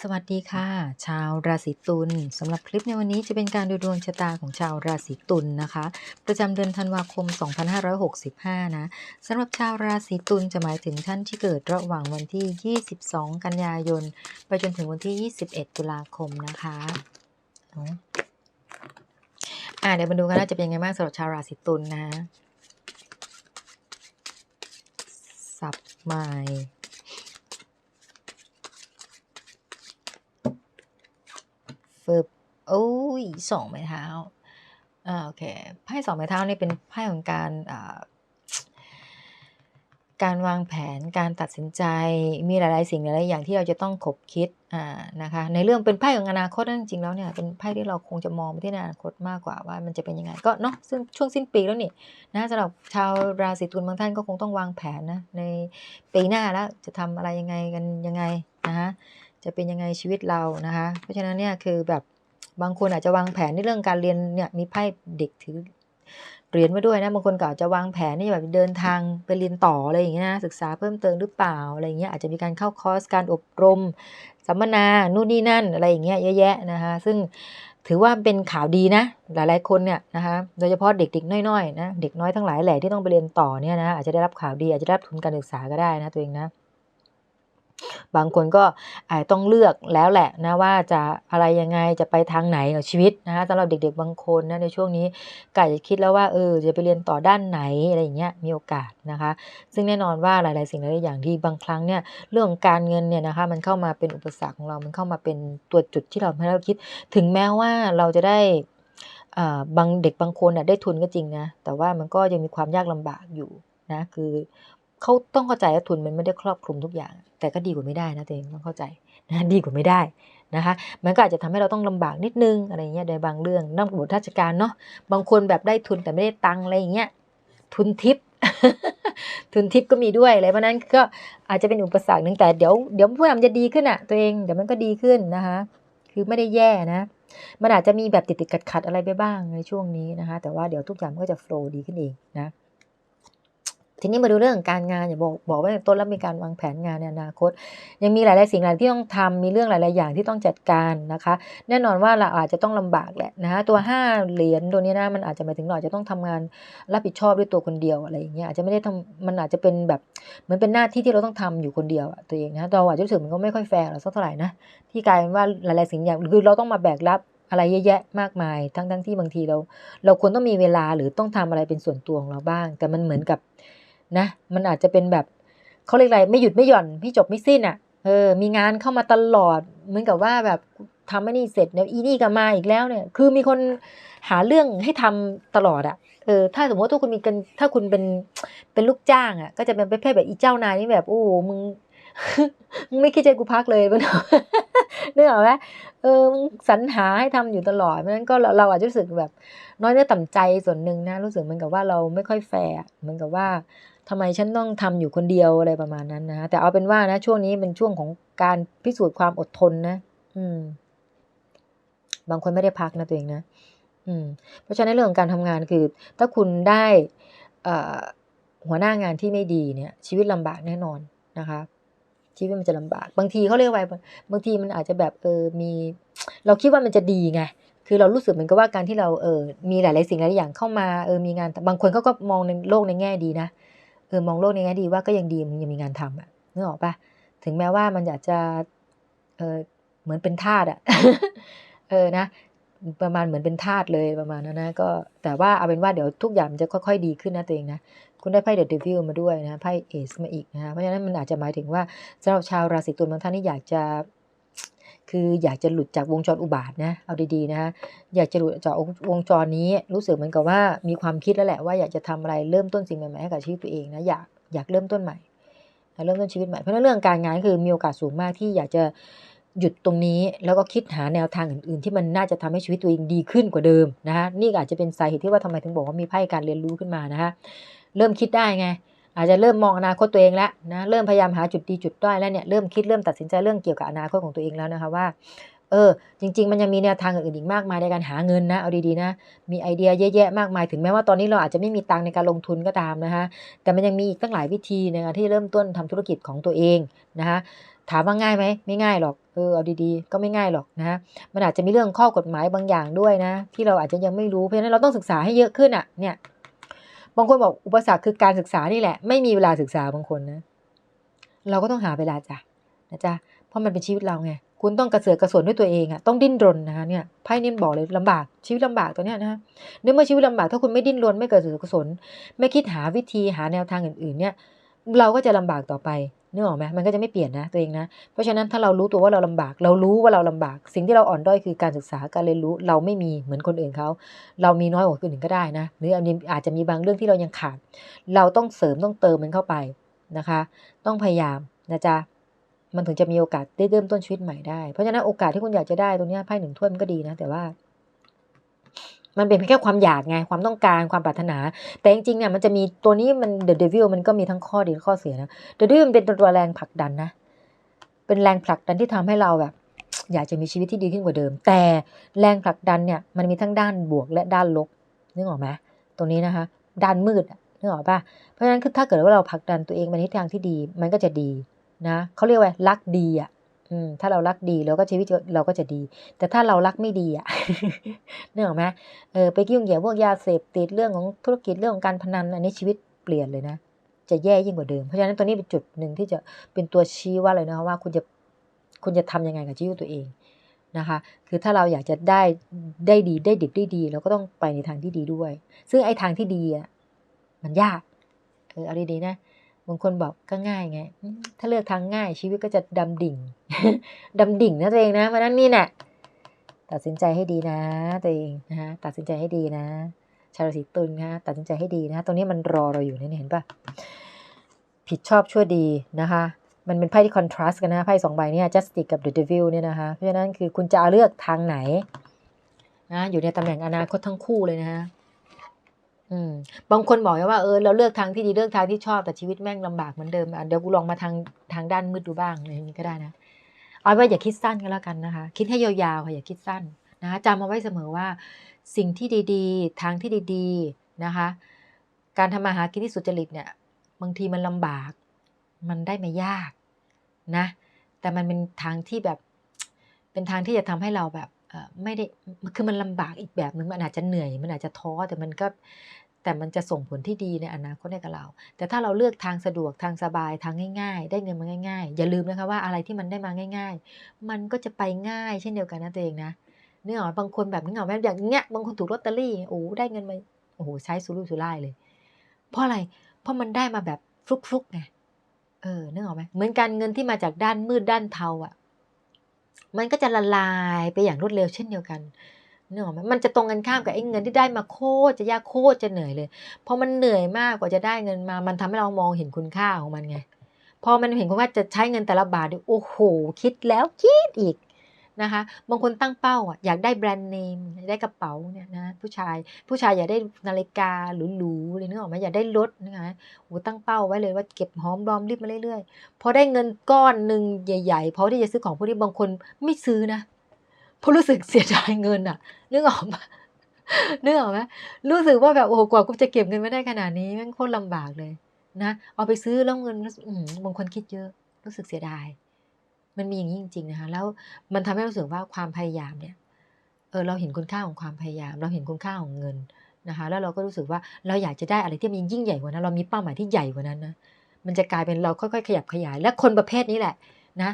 สวัสดีค่ะ ชาวราศีตุลสำหรับคลิปในวันนี้จะเป็นการดูดวงชะตาของชาวราศีตุลนะคะ ประจำเดือนธันวาคม 2565 นะสำหรับชาวราศีตุลจะหมายถึงท่านที่เกิดระหว่างวันที่ 22 กันยายน ไปจนถึงวันที่ 21 ตุลาคมนะคะเอาอ่าเดี๋ยวมาดูกันว่าจะเป็นยังไงบ้างสำหรับชาวราศีตุลนะสับใหม่ ฟึบโอ้ยสองไม้เท้าอ่าโอเคไพ่สองไม้เท้านี่เป็นไพ่ของการอ่าการวางแผนการตัดสินใจมีหลาย ๆ สิ่งหลายๆอย่างที่เราจะต้องขบคิดอ่านะคะในเรื่องเป็นไพ่ของอนาคตนั่นจริง ๆ แล้วเนี่ยเป็นไพ่ที่เราคงจะมองไปที่อนาคตมากกว่าว่ามันจะเป็นยังไงก็เนาะซึ่งช่วงสิ้นปีแล้วนี่นะสำหรับชาวราศีตุลบางท่านก็คงต้องวางแผนนะในปีหน้าแล้วจะทำอะไรยังไงกันยังไงนะคะ จะเป็นยังไงชีวิตเรานะคะ เพราะฉะนั้นเนี่ยคือแบบบางคนอาจจะวางแผนในเรื่องการเรียนเนี่ยมีไพ่เด็กถือเหรียญมาด้วยนะบางคนก็อาจจะวางแผนที่แบบเดินทางไปเรียนต่ออะไรอย่างเงี้ยนะศึกษาเพิ่มเติมหรือเปล่าอะไรอย่างเงี้ยอาจจะมีการเข้าคอร์สการอบรม สัมมนานู่นนี่นั่นอะไรอย่างเงี้ยเยอะแยะนะคะซึ่งถือว่าเป็นข่าวดีนะ หลายๆคนเนี่ยนะคะโดยเฉพาะเด็กๆน้อยๆนะเด็กน้อยทั้งหลายแหล่ที่ต้องไปเรียนต่อเนี่ยนะอาจจะได้รับข่าวดีอาจจะได้รับทุนการศึกษาก็ได้นะตัวเองนะ บางคนก็อาจต้องเลือกแล้วแหละนะว่าจะอะไรยังไงจะไปทางไหนกับชีวิตนะคะสำหรับเด็กๆบางคนนะในช่วงนี้ก็อาจจะคิดแล้วว่าเออจะไปเรียนต่อด้านไหนอะไรอย่างเงี้ยมีโอกาสนะคะ ซึ่งแน่นอนว่าหลายๆสิ่งหลายๆอย่างที่บางครั้งเนี่ยเรื่องการเงินเนี่ยนะคะมันเข้ามาเป็นอุปสรรคของเรา มันเข้ามาเป็นตัวจุดที่เราให้เราคิด ถึงแม้ว่าเราจะได้อ่าบางเด็กบางคนน่ได้ทุนก็จริงนะแต่ว่ามันก็ยังมีความยากลำบากอยู่นะคือ เขาต้องเข้าใจว่าทุนมันไม่ได้ครอบคลุมทุกอย่าง แต่ก็ดีกว่าไม่ได้นะตัวเองต้องเข้าใจนะดีกว่าไม่ได้นะคะ มันก็อาจจะทำให้เราต้องลำบากนิดนึงอะไรเงี้ยในบางเรื่องนั่งบทราชการเนาะบางคนแบบได้ทุนแต่ไม่ได้ตังอะไรอย่างเงี้ยทุนทิปทุนทิปก็มีด้วยอะไรเพราะนั้นก็อาจจะเป็นอุปสรรคหนึ่งแต่เดี๋ยวเดี๋ยวพวกมันจะดีขึ้นอะตัวเองเดี๋ยวมันก็ดีขึ้นนะคะ คือไม่ได้แย่นะ มันอาจจะมีแบบติดติดขัดขัดอะไรไปบ้างในช่วงนี้นะคะ แต่ว่าเดี๋ยวทุกอย่างก็จะโฟล์ดีขึ้นเองนะ ทีนี้มาดูเรื่องการงานอย่าบอกบอกไว้ในต้นแล้วมีการวางแผนงานในอนาคต ยังมีหลาย ๆ สิ่งหลายที่ต้องทำมีเรื่องหลาย ๆ อย่างที่ต้องจัดการนะคะ แน่นอนว่าเราอาจจะต้องลำบากแหละนะคะตัวห้าเหรียญตัวนี้นะมันอาจจะหมายถึงเราจะต้องทำงานรับผิดชอบด้วยตัวคนเดียวอะไรอย่างเงี้ยอาจจะไม่ได้ทำมันอาจจะเป็นแบบเหมือนเป็นหน้าที่ที่เราต้องทำอยู่คนเดียวตัวเองนะเราอาจจะรู้สึกมันก็ไม่ค่อยแฟร์หรอกสักเท่าไหร่นะที่กลายเป็นว่าหลาย ๆ สิ่งอย่างคือเราต้องมาแบกรับอะไรเยอะแยะมากมาย ทั้งทั้งที่บางทีเรา เราควรต้องมีเวลาหรือต้องทำอะไรเป็นส่วนตัวของเราบ้าง แต่มันเหมือนกับ นะมันอาจจะเป็นแบบเขาเรียกอะไรไม่หยุดไม่หย่อนไม่จบไม่สิ้นอะเออ มีงานเข้ามาตลอด เหมือนกับว่าแบบทำไม่นี่เสร็จเดี๋ยวอีนี่ก็มาอีกแล้วเนี่ย คือมีคนหาเรื่องให้ทำตลอดอะเออถ้าสมมติว่าถ้าคุณมีกันถ้าคุณเป็นเป็นลูกจ้างอะก็จะเป็นประเภทแบบอีเจ้านายนี่แบบโอ้มึงมึง ไม่คิดใจกูพักเลยปะเนาะนึกออกไหมเออสรรหาให้ทำอยู่ตลอดเพราะนั้นก็เราอาจจะรู้สึกแบบ น้อยเนื้อต่ำใจส่วนหนึ่งนะรู้สึกเหมือนกับว่าเราไม่ค่อยแฟร์เหมือนกับว่าทำไมฉันต้องทำอยู่คนเดียวอะไรประมาณนั้นนะแต่เอาเป็นว่านะ ช่วงนี้เป็นช่วงของการพิสูจน์ความอดทนนะ อืม บางคนไม่ได้พักนะตัวเองนะอืม เพราะฉะนั้นเรื่องของการทำงานคือ ถ้าคุณได้ เอ่อหัวหน้างานที่ไม่ดีเนี่ย ชีวิตลำบากแน่นอนนะคะ ชีวิตมันจะลำบาก บางทีเขาเรียกว่าบางทีมันอาจจะแบบเออมี เราคิดว่ามันจะดีไงคือเรารู้สึกเหมือนกับว่าการที่เราเออมีหลาย ๆ สิ่งหลายอย่างเข้ามาเออมีงานบางคนเขาก็มองในโลกในแง่ดีนะเออมองโลกในแง่ดีว่าก็ยังดีมึงยังมีงานทำอะนึกออกปะถึงแม้ว่ามันอยากจะเออเหมือนเป็นทาสอะเออนะประมาณเหมือนเป็นทาสเลยประมาณนั้นนะก็แต่ว่าเอาเป็นว่าเดี๋ยวทุกอย่างมันจะค่อย ๆ ดีขึ้นนะตัวเองนะ คุณได้ไพ่เดอะเดวิลมาด้วยนะไพ่เอสมาอีกนะเพราะฉะนั้นมันอาจจะหมายถึงว่าสำหรับชาวราศีตุลบางท่านที่อยากจะ คืออยากจะหลุดจากวงจรอุบาทนะเอาดีๆนะฮะอยากจะหลุดจากวงจรนี้ รู้สึกเหมือนกับว่ามีความคิดแล้วแหละว่าอยากจะทำอะไรเริ่มต้นสิ่งใหม่ๆให้กับชีวิตตัวเองนะอยากอยากเริ่มต้นใหม่เริ่มต้นชีวิตใหม่เพราะนั้นเรื่องการงานคือมีโอกาสสูงมากที่อยากจะหยุดตรงนี้แล้วก็คิดหาแนวทางอื่นๆ ที่มันน่าจะทำให้ชีวิตตัวเองดีขึ้นกว่าเดิมนะฮะนี่อาจจะเป็นสาเหตุที่ว่าทำไมถึงบอกว่ามีไพ่การเรียนรู้ขึ้นมานะฮะ เริ่มคิดได้ไง อาจจะเริ่มมองอนาคตตัวเองแล้วนะเริ่มพยายามหาจุดดีจุดด้อยแล้วเนี่ยเริ่มคิดเริ่มตัดสินใจเรื่องเกี่ยวกับอนาคตของตัวเองแล้วนะคะว่าเออจริง ๆ มันยังมีแนวทางอื่นอีกมากมายในการหาเงินนะเอาดีๆนะมีไอเดียเยอะแยะมากมายถึงแม้ว่าตอนนี้เราอาจจะไม่มีตังในการลงทุนก็ตามนะคะแต่มันยังมีอีกตั้งหลายวิธีในการที่เริ่มต้นทำธุรกิจของตัวเองนะคะถามว่าง่ายไหมไม่ง่ายหรอกเออเอาดีๆ ก็ไม่ง่ายหรอกนะมันอาจจะมีเรื่องข้อกฎหมายบางอย่างด้วยนะ ที่เราอาจจะยังไม่รู้เพราะฉะนั้นเราต้องศึกษาให้เยอะขึ้นอะเนี่ย บางคนบอกอุปสรรคคือการศึกษานี่แหละ ไม่มีเวลาศึกษาบางคนนะ เราก็ต้องหาเวลาจ้ะนะจ๊ะเพราะมันเป็นชีวิตเราไงคุณต้องกระเสือกกระสนด้วยตัวเองอะต้องดิ้นรนนะคะเนี่ยไพ่เนี่ยบอกเลยลำบากชีวิตลำบากตัวเนี้ยนะเนื่องเมื่อชีวิตลำบากถ้าคุณไม่ดิ้นรนไม่กระเสือกกระสน ไม่คิดหาวิธีหาแนวทางอื่นๆ เนี่ย เราก็จะลำบากต่อไป นึกออกไหมมันก็จะไม่เปลี่ยนนะตัวเองนะ เพราะฉะนั้นถ้าเรารู้ตัวว่าเราลำบาก เรารู้ว่าเราลำบาก สิ่งที่เราอ่อนด้อยคือการศึกษาการเรียนรู้เราไม่มีเหมือนคนอื่นเขา เรามีน้อยกว่าคนอื่นก็ได้นะ หรืออาจจะมีบางเรื่องที่เรายังขาด เราต้องเสริมต้องเติมมันเข้าไปนะคะ ต้องพยายามนะจ๊ะมันถึงจะมีโอกาสได้เริ่มต้นชีวิตใหม่ได้ เพราะฉะนั้นโอกาสที่คุณอยากจะได้ตรงนี้ไพ่หนึ่งถ้วยมันก็ดีนะ แต่ว่า มันเป็นแค่ความอยากไงความต้องการความปรารถนา แต่จริงๆเนี่ยมันจะมีตัวนี้มันเดอะเดวิลมันก็มีทั้งข้อดีและข้อเสียนะเดอะเดวิลมันเป็นตัวแรงผลักดันนะ เป็นแรงผลักดันที่ทำให้เราแบบ อยากจะมีชีวิตที่ดีขึ้นกว่าเดิม แต่แรงผลักดันเนี่ยมันมีทั้งด้านบวกและด้านลบนึกออกไหมตรงนี้นะคะ ด้านมืดนึกออกป่ะเพราะฉะนั้นคือถ้าเกิดว่าเราผลักดันตัวเองไปในทางที่ดี มันก็จะดีนะเขาเรียกว่ารักดีอะ อืมถ้าเรารักดีเราก็ชีวิตเราก็จะดี แต่ถ้าเรารักไม่ดีอะนึกออไหมเออไปยุ่งเหยิงพวกยาเสพติดเรื่องของธุรกิจเรื่องของการพนันอันนี้ชีวิตเปลี่ยนเลยนะจะแย่ยิ่งกว่าเดิมเพราะฉะนั้นตัวนี้เป็นจุดหนึ่งที่จะเป็นตัวชี้ว่าเลยนะคะว่าคุณจะคุณจะทำยังไงกับชีวิตตัวเองนะคะ คือถ้าเราอยากจะได้ได้ดีได้ดิบได้ดีเราก็ต้องไปในทางที่ดีด้วย ซึ่งไอ้ทางที่ดีอะมันยากเออเอาดีนะ บางคนบอกก็ง่ายไง ถ้าเลือกทางง่ายชีวิตก็จะดำดิ่ง ดำดิ่งนะตัวเองนะเพราะนั้นนี่แหละตัดสินใจให้ดีนะตัวเองนะฮะตัดสินใจให้ดีนะ ชาวราศีตุลนะตัดสินใจให้ดีนะ ตรงนี้มันรอเราอยู่นี่เห็นปะผิดชอบชั่วดีนะคะ มันเป็นไพ่ที่คอนทราสต์กันนะไพ่สองใบเนี่ย justice กับ the devil เนี่ยนะคะเพราะฉะนั้นคือคุณจะเลือกทางไหนนะอยู่ในตำแหน่งอนาคตทั้งคู่เลยนะฮะ บางคนบอกว่าเออเราเลือกทางที่ดีเลือกทางที่ชอบแต่ชีวิตแม่งลำบากเหมือนเดิมอะเดี๋ยวกูลองมาทางทางด้านมืดดูบ้างอะไรอย่างนี้ก็ได้นะเอาไว้อย่าคิดสั้นก็แล้วกันนะคะ คิดให้ยาวๆค่ะอย่าคิดสั้นนะคะจำเอาไว้เสมอว่า สิ่งที่ดีๆ ทางที่ดีๆนะคะ การทำมาหากินที่สุจริตเนี่ย บางทีมันลำบาก มันได้ไม่ยากนะ แต่มันเป็นทางที่แบบ เป็นทางที่จะทำให้เราแบบไม่ได้ คือมันลำบากอีกแบบหนึ่งมันอาจจะเหนื่อย มันอาจจะท้อ แต่มันก็ แต่มันจะส่งผลที่ดีในอนาคตให้กับเรา แต่ถ้าเราเลือกทางสะดวกทางสบายทางง่าย ๆ ได้เงินมาง่าย ๆ อย่าลืมนะคะว่าอะไรที่มันได้มาง่าย ๆ มันก็จะไปง่ายเช่นเดียวกันนะตัวเองนะเนื้อหอบางคนแบบนี้เหรอแม่อย่างเงี้ยบางคนถูกลอตเตอรี่โอ้ได้เงินมาโอ้โหใช้สุรุ่ยสุร่ายเลย เพราะอะไรเพราะมันได้มาแบบฟลุกๆไงเออนึกออกไหมเหมือนกันเงินที่มาจากด้านมืดด้านเทาอะ มันก็จะละลายไปอย่างรวดเร็วเช่นเดียวกัน นึกออกไหมมันจะตรงกันข้ามกับไอ้เงินที่ได้มาโคตรจะยากโคตรจะเหนื่อยเลยพอมันเหนื่อยมากกว่าจะได้เงินมา มันทำให้เรามองเห็นคุณค่าของมันไง พอมันเห็นคุณว่าจะใช้เงินแต่ละบาทดิโอ้โห คิดแล้วคิดอีกนะคะบางคนตั้งเป้าอะอยากได้แบรนด์เนมอยากได้กระเป๋าเนี่ยนะผู้ชายผู้ชายอยากได้นาฬิกาหรูๆเลยนึกออกไหมอยากได้รถนะคะโอ้ตั้งเป้าไว้เลยว่าเก็บหอมรอมริบมาเรื่อยๆ พอได้เงินก้อนหนึ่งใหญ่ ๆ พอที่จะซื้อของพวกนี้บางคนไม่ซื้อนะ เพราะรู้สึกเสียดายเงินอะนึกออกไหมนึกออกไหมรู้สึกว่าแบบโอ้กว่ากูจะเก็บเงินไม่ได้ขนาดนี้แม่งโคตรลำบากเลย นะเอาไปซื้อแล้วเงินบางคนคิดเยอะ รู้สึกเสียดาย มันมีอย่างนี้จริง ๆนะคะแล้วมันทำให้รู้สึกว่าความพยายามเนี่ยเออเราเห็นคุณค่าของความพยายาม เราเห็นคุณค่าของเงินนะคะแล้วเราก็รู้สึกว่าเราอยากจะได้อะไรที่มันยิ่งใหญ่กว่านั้นเรามีเป้าหมายที่ใหญ่กว่านั้นนะมันจะกลายเป็นเราค่อยๆขยับขยาย และคนประเภทนี้แหละนะ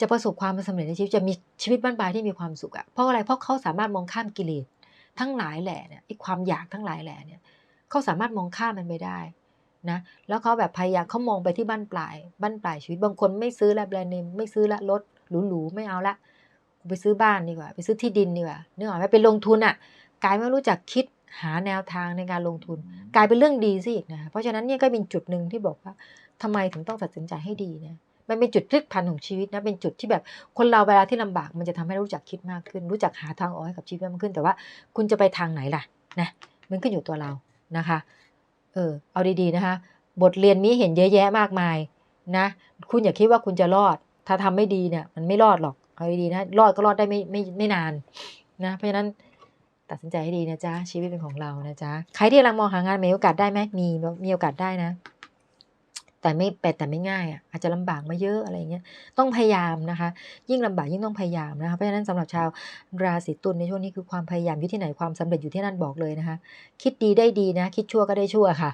จะประสบความสำเร็จในชีวิตจะมีชีวิตบ้านปลายที่มีความสุขอะเพราะอะไรเพราะเขาสามารถมองข้ามกิเลสทั้งหลายแหล่เนี่ยไอ้ความอยากทั้งหลายแหล่เนี่ยเขาสามารถมองข้ามมันไปได้นะแล้วเขาแบบพยายามเขามองไปที่บ้านปลายบ้านปลายชีวิตบางคนไม่ซื้อละแบรนด์เนมไม่ซื้อละรถหรูๆไม่เอาละไปซื้อบ้านดีกว่า ไปซื้อที่ดินดีกว่านึกออกไหมไปลงทุนอะกลายไม่รู้จักคิดหาแนวทางในการลงทุน กลายเป็นเรื่องดีสิอีกนะเพราะฉะนั้นเนี่ยก็เป็นจุดหนึ่งที่บอกว่าทำไมถึงต้องตัดสินใจให้ดีเนี่ย มันเป็นจุดพลิกผันของชีวิตนะเป็นจุดที่แบบคนเราเวลาที่ลำบาก มันจะทำให้รู้จักคิดมากขึ้น รู้จักหาทางออกให้กับชีวิตมากขึ้น แต่ว่าคุณจะไปทางไหนล่ะนะมันขึ้นอยู่ตัวเรานะคะเออเอาดีๆนะคะ บทเรียนนี้เห็นเยอะแยะมากมายนะคุณอย่าคิดว่าคุณจะรอด ถ้าทำไม่ดีเนี่ย มันไม่รอดหรอกเอาดีๆนะรอดก็รอดได้ไม่ไม่ไม่นานนะเพราะฉะนั้นตัดสินใจให้ดีนะจ๊ะชีวิตเป็นของเรานะจ๊ะใครที่กำลังมองหางานมีโอกาสได้ไหมมีมีโอกาสได้นะ แต่ไม่แต่แต่ไม่ง่ายอะอาจจะลำบากมาเยอะอะไรเงี้ยต้องพยายามนะคะ ยิ่งลำบากยิ่งต้องพยายามนะคะเพราะฉะนั้นสำหรับชาวราศีตุลในช่วงนี้คือความพยายามอยู่ที่ไหนความสำเร็จอยู่ที่นั่นบอกเลยนะคะ คิดดีได้ดีนะ คิดชั่วก็ได้ชั่วค่ะ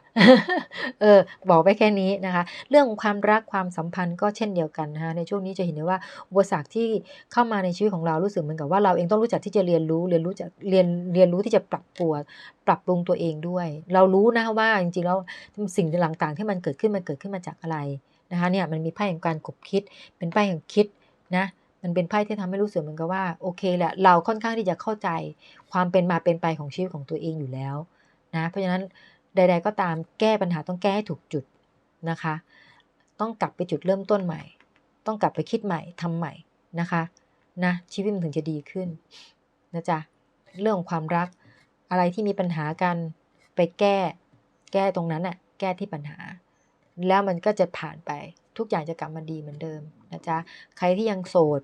เออ บอกไปแค่นี้นะคะ เรื่องความรักความสัมพันธ์ก็เช่นเดียวกันนะคะในช่วงนี้จะเห็นได้ว่าอุปสรรคที่เข้ามาในชีวิตของเรารู้สึกเหมือนกับว่าเราเองต้องรู้จักที่จะเรียนรู้เรียนรู้จะเรียนเรียนรู้ที่จะปรับตัวปรับปรุงตัวเองด้วย เรารู้นะว่าจริงๆแล้วสิ่งต่างๆที่มันเกิดขึ้นมันเกิดขึ้นมาจากอะไรนะคะเนี่ยมันมีไพ่แห่งการขบคิด เป็นไพ่แห่งคิดนะมันเป็นไพ่ที่ทำให้รู้สึกเหมือนกับว่าโอเคแหละเราค่อนข้างที่จะเข้าใจความเป็นมาเป็นไปของชีวิตของตัวเองอยู่แล้วนะเพราะฉะนั้นใด ๆ ก็ตามแก้ปัญหาต้องแก้ให้ถูกจุดนะคะ ต้องกลับไปจุดเริ่มต้นใหม่ ต้องกลับไปคิดใหม่ทำใหม่นะคะนะชีวิตมันถึงจะดีขึ้นนะจ๊ะเรื่องของความรักอะไรที่มีปัญหากันไปแก้แก้ตรงนั้นน่ะแก้ที่ปัญหา แล้วมันก็จะผ่านไปทุกอย่างจะกลับมาดีเหมือนเดิมนะจ๊ะใครที่ยังโสด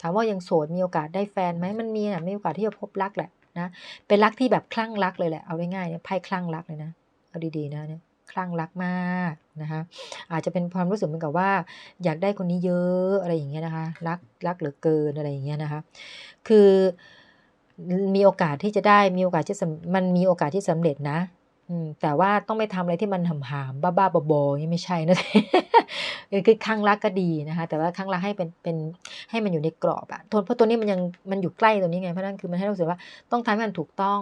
ถามว่ายังโสดมีโอกาสได้แฟนไหมมันมีนะมีโอกาสที่จะพบรักแหละนะเป็นรักที่แบบคลั่งรักเลยแหละเอาง่ายๆเนี่ยไพ่คลั่งรักเลยนะเอาดีๆนะเนี่ยคลั่งรักมากนะคะอาจจะเป็นความรู้สึกเหมือนกับว่า อยากได้คนนี้เยอะอะไรอย่างเงี้ยนะคะรักรักเหลือเกินอะไรอย่างเงี้ยนะคะคือมีโอกาสที่จะได้มีโอกาสที่มันมีโอกาสที่สำเร็จนะ แต่ว่าต้องไม่ทำอะไรที่มันหำหามบ้าๆบอๆนี่ไม่ใช่นะคือข้างรักก็ดีนะคะ แต่ว่าข้างรักให้เป็นเป็นให้มันอยู่ในกรอบอะทนเพราะตัวนี้มันยังมันอยู่ใกล้ตัวนี้ไงเพราะนั่นคือมันให้รู้สึกว่าต้องทำให้มันถูกต้อง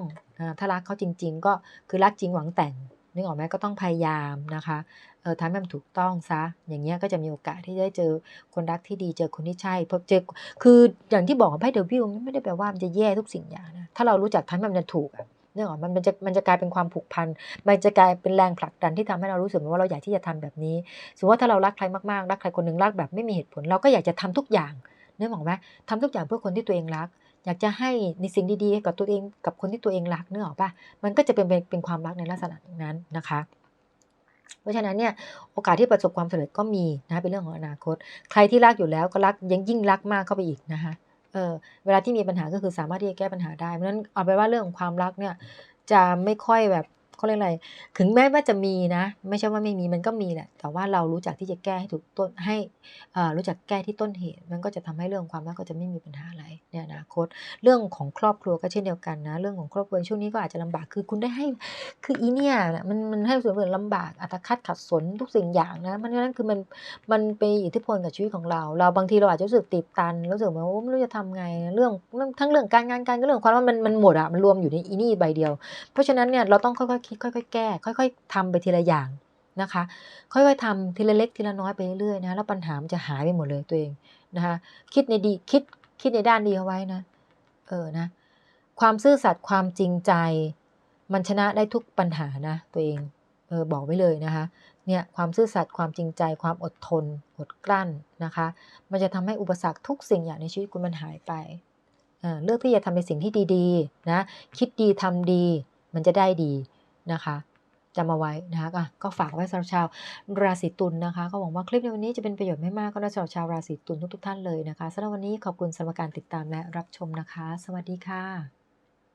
ถ้ารักเขาจริง ๆ ก็คือรักจริงหวังแต่งนึกออกไหมก็ต้องพยายามนะคะเออทำให้มันถูกต้องซะ อย่างเงี้ยก็จะมีโอกาสที่ได้เจอคนรักที่ดีเจอคนที่ใช่เพราะเจอคืออย่างที่บอกไพ่เดวิลไม่ได้แปลว่ามันจะแย่ทุกสิ่งอย่างนะถ้าเรารู้จักทำให้มันถูกอะ เนื่องจากมันจะมันจะกลายเป็นความผูกพัน มันจะกลายเป็นแรงผลักดันที่ทำให้เรารู้สึกว่าเราอยากที่จะทำแบบนี้ สมมติว่าถ้าเรารักใครมากๆ รักใครคนหนึ่งรักแบบไม่มีเหตุผล เราก็อยากจะทำทุกอย่างเนื่องจากไหมทำทุกอย่างเพื่อคนที่ตัวเองรัก อยากจะให้ในสิ่งดีๆ กับตัวเองกับคนที่ตัวเองรักเนื่องออกปะมันก็จะเป็นเป็นความรักในลักษณะนั้นนะคะเพราะฉะนั้นเนี่ยโอกาสที่ประสบความสำเร็จก็มีนะเป็นเรื่องของอนาคต ใครที่รักอยู่แล้วก็รักยังยิ่งรักมากเข้าไปอีกนะคะ เออเวลาที่มีปัญหาก็คือสามารถที่จะแก้ปัญหาได้ เพราะฉะนั้นเอาไปว่าเรื่องของความรักเนี่ยจะไม่ค่อยแบบ เขาเรียกอะไร ถึงแม้ว่าจะมีนะ ไม่ใช่ว่าไม่มีมันก็มีแหละ แต่ว่าเรารู้จักที่จะแก้ให้ถูกต้นให้รู้จักแก้ที่ต้นเหตุ มันก็จะทำให้เรื่องความรักก็จะไม่มีปัญหาอะไรในอนาคต เรื่องของครอบครัวก็เช่นเดียวกันนะ เรื่องของครอบครัวช่วงนี้ก็อาจจะลำบาก คือคุณได้ให้ คืออีเนี่ยมันมันให้ส่วนเหมือนลำบาก อัตคัดขัดสนทุกสิ่งอย่างนะ มันนั้นคือมันมันเป็นอิทธิพลกับชีวิตของเรา เราบางทีเราอาจจะรู้สึกติดตัน รู้สึกว่าไม่รู้จะทำไง เรื่องทั้งเรื่องการงานการก็เรื่องความว่ามันมันหมดอะมันรวมอยู่ในอีนี่ใบเดียว เพราะฉะนั้นเนี่ยเราต้องค่อยๆคิดค่อย ๆ แก้ ค่อย ๆทำไปทีละอย่างนะคะ ค่อยๆทำทีละเล็กทีละน้อยไปเรื่อยๆนะแล้วปัญหามันจะหายไปหมดเลยตัวเองนะคะคิดในดีคิดคิดในด้านดีเอาไว้นะเออนะความซื่อสัตย์ความจริงใจ มันชนะได้ทุกปัญหานะตัวเองเออบอกไว้เลยนะคะเนี่ยความซื่อสัตย์ความจริงใจ ความอดทนอดกลั้นนะคะ มันจะทำให้อุปสรรคทุกสิ่งอย่างในชีวิตคุณมันหายไปเเลือกที่จะทำในสิ่งที่ดีๆนะคิดดีทำดี มันจะได้ดี นะคะจำเอาไว้นะคะก็ฝากไว้สำหรับชาวราศีตุลนนะคะ ก็หวังว่าคลิปในวันนี้จะเป็นประโยชน์ไม่มากก็สำหรับชาวราศีตุลทุกๆท่านเลยนะคะสำหรับวันนี้ขอบคุณสำหรับการติดตามและรับชมนะคะ สวัสดีค่ะ